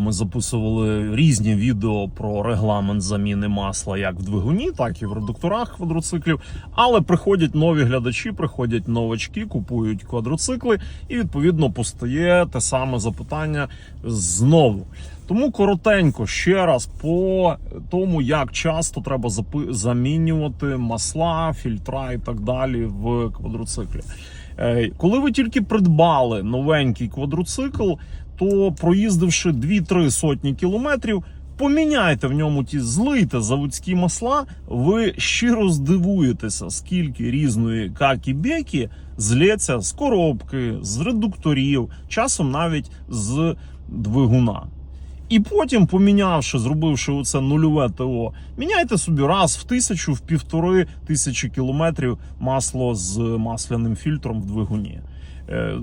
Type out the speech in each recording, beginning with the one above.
Ми записували різні відео про регламент заміни масла як в двигуні, так і в редукторах квадроциклів. Але приходять нові глядачі, приходять новачки, купують квадроцикли, і відповідно постає те саме запитання знову. Тому коротенько ще раз по тому, як часто треба замінювати масла, фільтра і так далі в квадроциклі. Е, Коли ви тільки придбали новенький квадроцикл, то проїздивши 2-3 сотні кілометрів, поміняйте в ньому ті злийте заводські масла, ви щиро здивуєтеся, скільки різної какі-бекі злється з коробки, з редукторів, часом навіть з двигуна. І потім, помінявши, зробивши оце нульове ТО, міняйте собі раз в тисячу, в півтори тисячі кілометрів масло з масляним фільтром в двигуні. Е,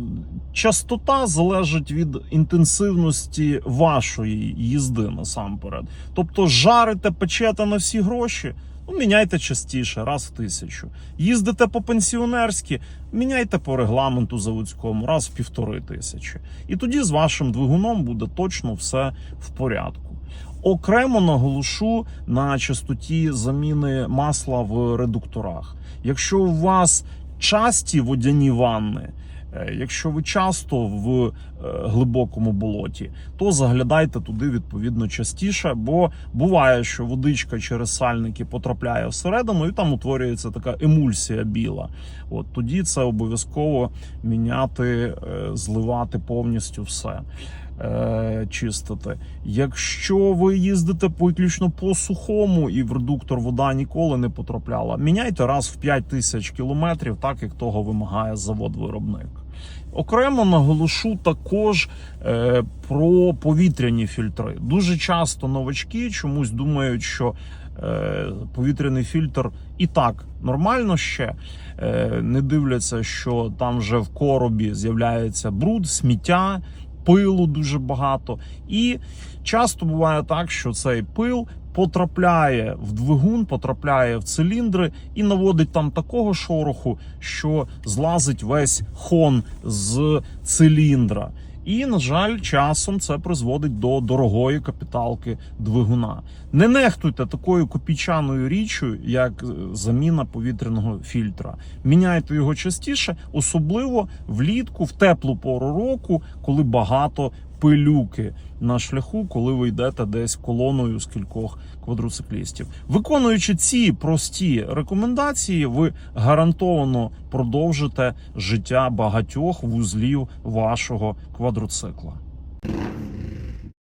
Частота залежить від інтенсивності вашої їзди насамперед. Тобто жарите, печете на всі гроші. Ну, міняйте частіше, раз в тисячу. Їздите по пенсіонерськи, міняйте по регламенту заводському, раз в півтори тисячі. І тоді з вашим двигуном буде точно все в порядку. Окремо наголошу на частоті заміни масла в редукторах. Якщо у вас часті водяні ванни, якщо ви часто в е, глибокому болоті, то заглядайте туди відповідно частіше, бо буває, що водичка через сальники потрапляє всередину, і там утворюється така емульсія біла. От тоді це обов'язково міняти, е, зливати повністю все. Е, Чистити. Якщо ви їздите виключно по сухому і в редуктор вода ніколи не потрапляла, міняйте раз в 5 тисяч кілометрів, так як того вимагає завод-виробник. Окремо наголошу також е, про повітряні фільтри. Дуже часто новачки чомусь думають, що е, повітряний фільтр і так нормально ще. Е, не дивляться, що там вже в коробі з'являється бруд, сміття. Пилу дуже багато, і часто буває так, що цей пил потрапляє в двигун, потрапляє в циліндри і наводить там такого шороху, що злазить весь хон з циліндра. І, на жаль, часом це призводить до дорогої капіталки двигуна. Не нехтуйте такою копійчаною річчю, як е, заміна повітряного фільтра. Міняйте його частіше, особливо влітку, в теплу пору року, коли багато пилюки на шляху, коли ви йдете десь колоною з кількох квадроциклістів. Виконуючи ці прості рекомендації, ви гарантовано продовжите життя багатьох вузлів вашого квадроцикла.